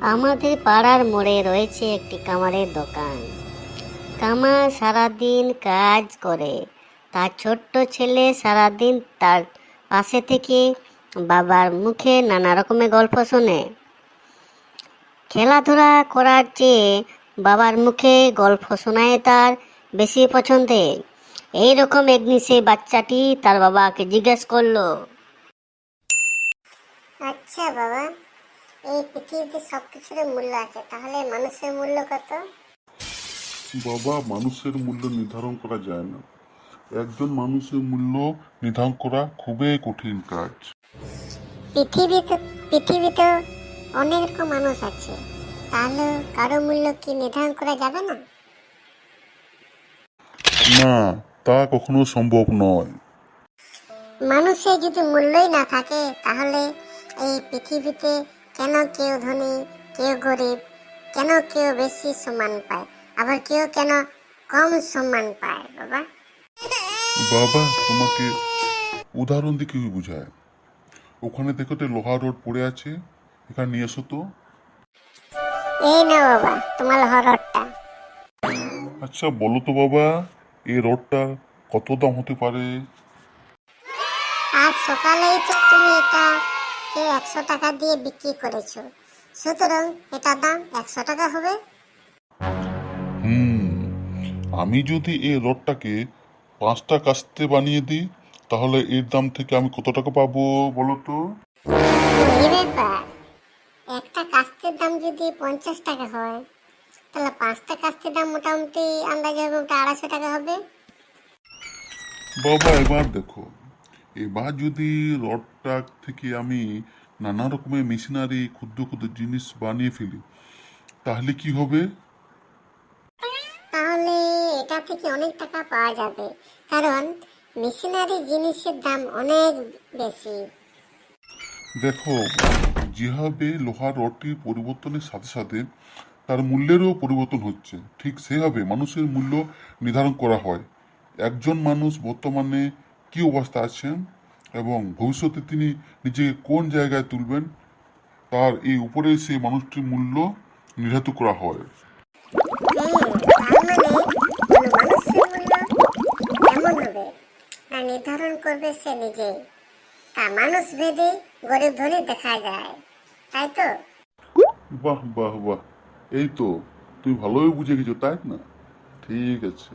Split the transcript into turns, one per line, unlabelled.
আমাদের পাড়ার মোড়ে রয়েছে একটি কামারের দোকান। কামা সারাদিন কাজ করে। তার ছোট্ট ছেলে সারাদিন তার পাশে থেকে বাবার মুখে নানা রকমের গল্প শোনে। খেলাধুলা করার চেয়ে বাবার মুখে গল্প শোনায় তার বেশি পছন্দের এইরকম একদিন সেই বাচ্চাটি তার বাবাকে জিজ্ঞেস করল
আচ্ছা বাবা এই পৃথিবীতে সব কিছুর মূল্য আছে। তাহলে মানুষের মূল্য কত?
বাবা মানুষের মূল্য নির্ধারণ করা যায় না। একজন মানুষের মূল্য নির্ধারণ করা খুবই কঠিন কাজ।
পৃথিবীতে পৃথিবীতে অনেক রকম মানুষ আছে। তাহলে কারও মূল্য কি নির্ধারণ করা যাবে না?
না তা কখনো সম্ভব নয়।
মানুষের যদি মূল্যই না থাকে তাহলে এই পৃথিবীতে কেন কেউ ধনী কেউ গরিব কেন কেউ বেশি সম্মান পায় আবার কেউ কেন কম সম্মান পায় বাবা?
বাবা তোমাকে উদাহরণ দিয়ে কি বুঝায়? ওখানে দেখো তো লোহা রোড পড়ে আছে এখানে নিয়ে এসো তো।
এই না বাবা তোমার হররটা
আচ্ছা বলো তো বাবা এই রোডটার কত দাম হতে পারে?
আজ সকালেই তো তুমি এটা কে একশো টাকা দিয়ে বিক্রি করেছ। সুতরাং এটার দাম একশো টাকা হবে।
হুম আমি যদি এই রডটাকে পাঁচটা কাস্তে বানিয়ে দিই তাহলে এর দাম থেকে আমি কত টাকা পাবো বলো তো?
একটা কাস্তের দাম যদি পঞ্চাশ টাকা হয় তাহলে পাঁচটা কাস্তের দাম মোটামুটি আন্দাজে হবে ওটা আড়াইশো টাকা হবে।
বাবা এবার দেখো। এবার যদি রডটা থেকে আমি নানা রকমের মেশিনারি ক্ষুদ্র ক্ষুদ্র জিনিস বানিয়ে ফেলি তাহলে কি হবে?
তাহলে এটা থেকে অনেক টাকা পাওয়া যাবে কারণ মেশিনারি জিনিসের দাম অনেক বেশি।
দেখো যেভাবে লোহার রডটির পরিবর্তনের সাথে সাথে তার মূল্যেরও পরিবর্তন হচ্ছে ঠিক সেভাবে মানুষের মূল্য নির্ধারণ করা হয়। একজন মানুষ বর্তমানে কি অবস্থা আছেন এবং ভবিষ্যতে তিনি নিজেকে কোন জায়গায় তুলবেন? তার এই উপরে সেই মানুষটির মূল্য নির্ধারিত করা হয়।
মানে নির্ধারণ করবে সে নিজেই। তা মানুষ ভেদে গরিব ধনী দেখা যায় তাই তো?
বাহ বাহ বাহ। এই তো তুমি ভালোই বুঝে গেছো তাই না? ঠিক আছে।